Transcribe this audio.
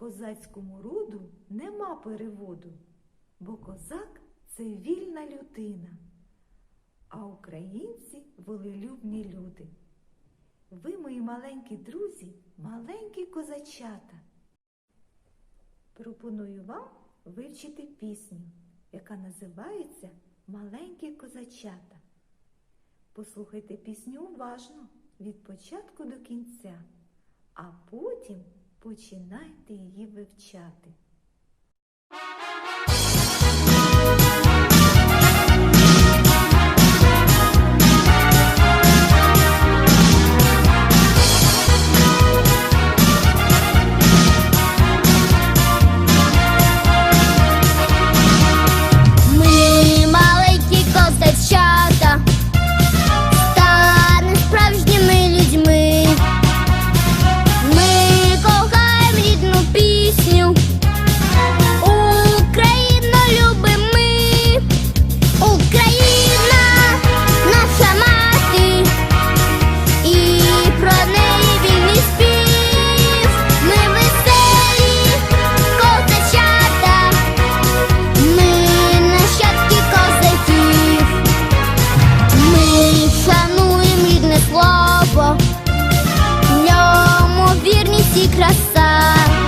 Козацькому роду нема переводу, бо козак це вільна людина, а українці волелюбні люди. Ви, мої маленькі друзі, маленькі козачата. Пропоную вам вивчити пісню, яка називається Маленькі козачата. Послухайте пісню уважно від початку до кінця, а потім починайте її вивчати. は